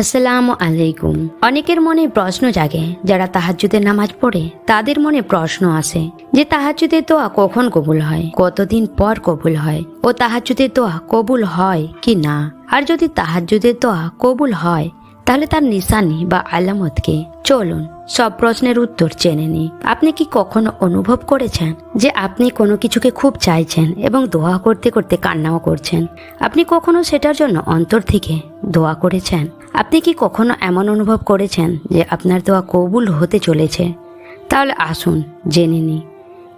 আসসালামু আলাইকুম। অনেকের মনে প্রশ্ন জাগে, যারা তাহাজ্জুদের নামাজ পড়ে, তাদের মনে প্রশ্ন আসে যে তাহাজ্জুদের দোয়া কখন কবুল হয়, কতদিন পর কবুল হয়, ও তাহাজ্জুদের দোয়া কবুল হয় কি না? আর যদি তাহাজ্জুদের দোয়া কবুল হয়, তাহলে তার নিশানি বা আলামতকে চলুন, সব প্রশ্নের উত্তর জেনে নি আপনি কি কখনো অনুভব করেছেন যে আপনি কোনো কিছুকে খুব চাইছেন এবং দোয়া করতে করতে কান্নাও করছেন? আপনি কখনো সেটার জন্য অন্তর থেকে দোয়া করেছেন? আপনি কি কখনো এমন অনুভব করেছেন যে আপনার দোয়া কবুল হতে চলেছে? তাহলে আসুন, জেনে নিই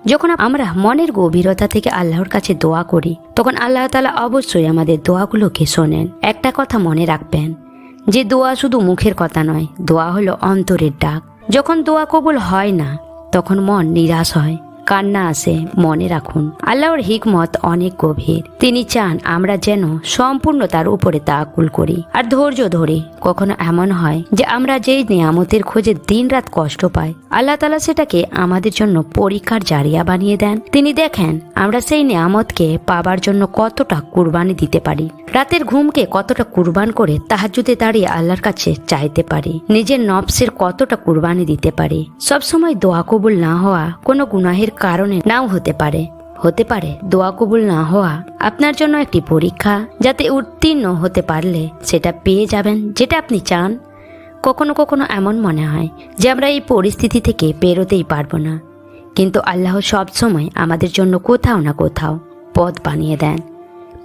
যখন আমরা মনের গভীরতা থেকে আল্লাহর কাছে দোয়া করি, তখন আল্লাহ তালা অবশ্যই আমাদের দোয়াগুলোকে শোনেন। একটা কথা মনে রাখবেন, যে দোয়া শুধু মুখের কথা নয়, দোয়া হলো অন্তরের ডাক। যখন দোয়া কবুল হয় না, তখন মন নিরাশ হয়। কান্না আসে মনে রাখুন। আল্লাহর হিকমত অনেক গভীর। তিনি চান আমরা যেন সম্পূর্ণ তার উপরে তাকুল করি। আর ধৈর্য ধরে। কখনো এমন হয় যে আমরা যেই নিয়ামতের খোঁজে দিন রাত কষ্ট পাই। আল্লাহ তালা সেটাকে আমাদের জন্য পরীক্ষার জারিয়া বানিয়ে দেন। তিনি দেখেন আমরা সেই নিয়ামতকে পাবার জন্য কতটা কুরবানি দিতে পারি। রাতের ঘুমকে কতটা কুরবান করে তাহাজুদে দাঁড়িয়ে আল্লাহর কাছে চাইতে পারি। নিজের নবসের কতটা কুরবানি দিতে পারি। সবসময় দোয়া কবুল না হওয়া কোনো গুনাহের কারণে নাও হতে পারে। হতে পারে, দোয়া কবুল না হওয়া আপনার জন্য একটি পরীক্ষা যাতে উত্তীর্ণ হতে পারলে সেটা পেয়ে যাবেন যেটা আপনি চান। কখনো কখনো এমন মনে হয় যে আমরা এই পরিস্থিতি থেকে পেরোতেই পারব না। কিন্তু আল্লাহ সবসময় আমাদের জন্য কোথাও না কোথাও পথ বানিয়ে দেন।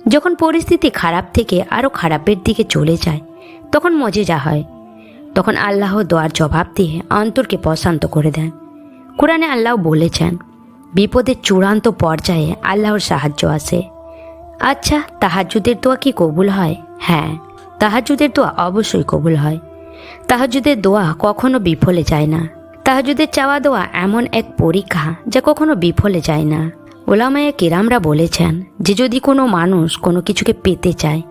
যখন পরিস্থিতি খারাপ থেকে আরও খারাপের দিকে চলে যায়, তখন মজে যা হয়। তখন আল্লাহ দোয়ার জবাব দিয়ে অন্তরকে প্রশান্ত করে দেন। কোরআনে আল্লাহ বলেছেন বিপদের চূড়ান্ত পর্যায়ে আল্লাহর সাহায্য আসে আচ্ছা তাহাজুদের দোয়া কি কবুল হয়? হ্যাঁ তাহাজুদের দোয়া অবশ্যই কবুল হয়। তাহাজুদের দোয়া কখনো বিফলে যায় না। তাহাজুদের চাওয়া দোয়া এমন এক পরীক্ষা যা কখনো বিফলে যায় না। ওলামায়া কিরামরা বলেছেন যে, যদি কোনো মানুষ কোনো কিছুকে পেতে চায়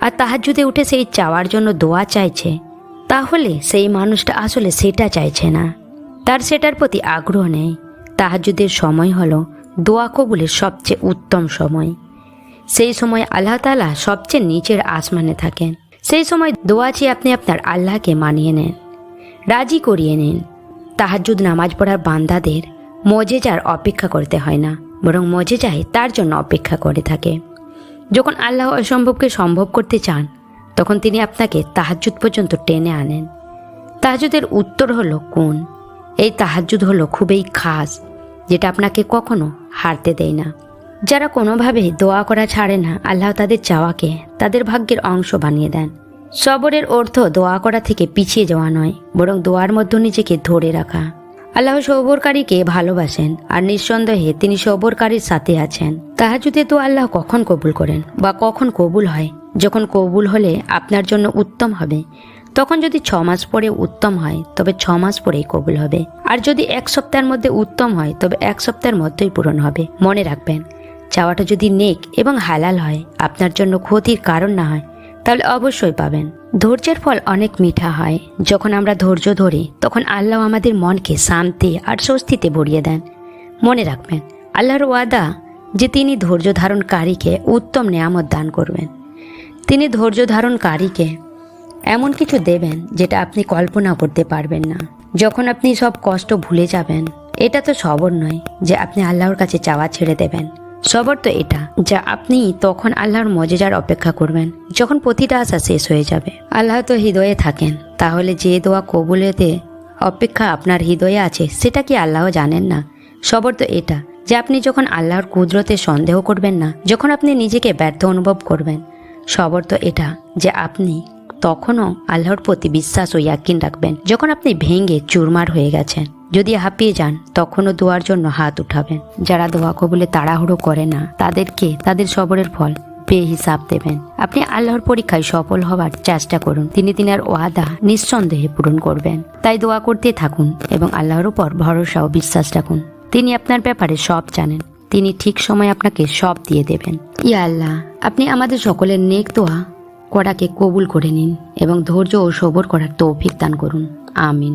আর তাহাজুদে উঠে সেই চাওয়ার জন্য দোয়া চাইছে, তাহলে সেই মানুষটা আসলে সেটা চাইছে না। তার সেটার প্রতি আগ্রহ নেই। তাহাজুদের সময় হলো দোয়া কবুলের সবচেয়ে উত্তম সময়। সেই সময় আল্লাহ তালা সবচেয়ে নিচের আসমানে থাকেন। সেই সময় দোয়া চেয়ে আপনি আপনার আল্লাহকে মানিয়ে নেন, রাজি করিয়ে নিন। তাহাজুদ নামাজ পড়ার বান্দাদের মজেজার অপেক্ষা করতে হয় না, বরং মজেজায় তার জন্য অপেক্ষা করে থাকে। যখন আল্লাহ অসম্ভবকে সম্ভব করতে চান, তখন তিনি আপনাকে তাহাজুদ পর্যন্ত টেনে আনেন। তাহাজুদের উত্তর হলো কোন? এই তাহাজুদ হলো খুবই খাস যেটা আপনাকে কখনো হারতে দেয় না। যারা কোনোভাবে দোয়া করা ছাড়ে না, আল্লাহ তাদের চাওয়াকে, তাদের ভাগ্যের অংশ বানিয়ে দেন। সবরের অর্থ দোয়া করা থেকে পিছিয়ে যাওয়া নয়, বরং দোয়ার মধ্যে নিজেকে ধরে রাখা। আল্লাহ সবরকারীকে ভালোবাসেন, আর নিঃসন্দেহে তিনি সবরকারীর সাথে আছেন। তাহাজুদে তো আল্লাহ কখন কবুল করেন, বা কখন কবুল হয়? যখন কবুল হলে আপনার জন্য উত্তম হবে তখন যদি ছ মাস পরে উত্তম হয়, তবে ছ মাস পরেই কবুল হবে। আর যদি এক সপ্তাহের মধ্যে উত্তম হয়, তবে এক সপ্তাহের মধ্যেই পূরণ হবে। মনে রাখবেন, চাওয়াটা যদি নেক এবং হালাল হয়, আপনার জন্য ক্ষতির কারণ না হয়, তাহলে অবশ্যই পাবেন। ধৈর্যের ফল অনেক মিঠা হয়। যখন আমরা ধৈর্য ধরি, তখন আল্লাহ আমাদের মনকে শান্তি আর স্বস্তিতে ভরিয়ে দেন। মনে রাখবেন, আল্লাহর ওয়াদা যে তিনি ধৈর্য ধারণকারীকে উত্তম নেয়ামত দান করবেন। তিনি ধৈর্য ধারণকারীকে এমন কিছু দেবেন যেটা আপনি কল্পনা করতে পারবেন না। যখন আপনি সব কষ্ট ভুলে যাবেন, এটা তো সবর নয় যে আপনি আল্লাহর কাছে চাওয়া ছেড়ে দেবেন। সবর তো এটা, যা আপনি তখন আল্লাহর মজেজার অপেক্ষা করবেন, যখন প্রতিটা আশা শেষ হয়ে যাবে। আল্লাহ তো হৃদয়ে থাকেন, তাহলে যে দোয়া কবুলেতে অপেক্ষা আপনার হৃদয়ে আছে, সেটা কি আল্লাহ জানেন না? সবর তো এটা, যে আপনি যখন আল্লাহর কুদরতে সন্দেহ করবেন না, যখন আপনি নিজেকে ব্যর্থ অনুভব করবেন, সবর তো এটা, যে আপনি তখনও আল্লাহর প্রতি বিশ্বাস ও ইয়াকিন রাখবেন। যখন আপনি ভেঙে চুরমার হয়ে গেছেন, যদি হাঁপিয়ে যান, তখনও দোয়ার জন্য হাত উঠাবেন। যারা দোয়া কবুলে তাড়াহুড়ো করে না, তাদেরকে তাদের সবরের ফল বেহিসাব দেবেন। আপনি আল্লাহর পরীক্ষায় সফল হওয়ার চেষ্টা করুন। তিনি তিনার ওয়াদা নিঃসন্দেহে পূরণ করবেন। তাই দোয়া করতে থাকুন এবং আল্লাহর উপর ভরসা ও বিশ্বাস রাখুন। তিনি আপনার ব্যাপারে সব জানেন। তিনি ঠিক সময় আপনাকে সব দিয়ে দেবেন। ইয়া আল্লাহ, আপনি আমাদের সকলের নেক দোয়া করাকে কবুল করে নিন এবং ধৈর্য ও সবর করার তৌফিক দান করুন। আমিন।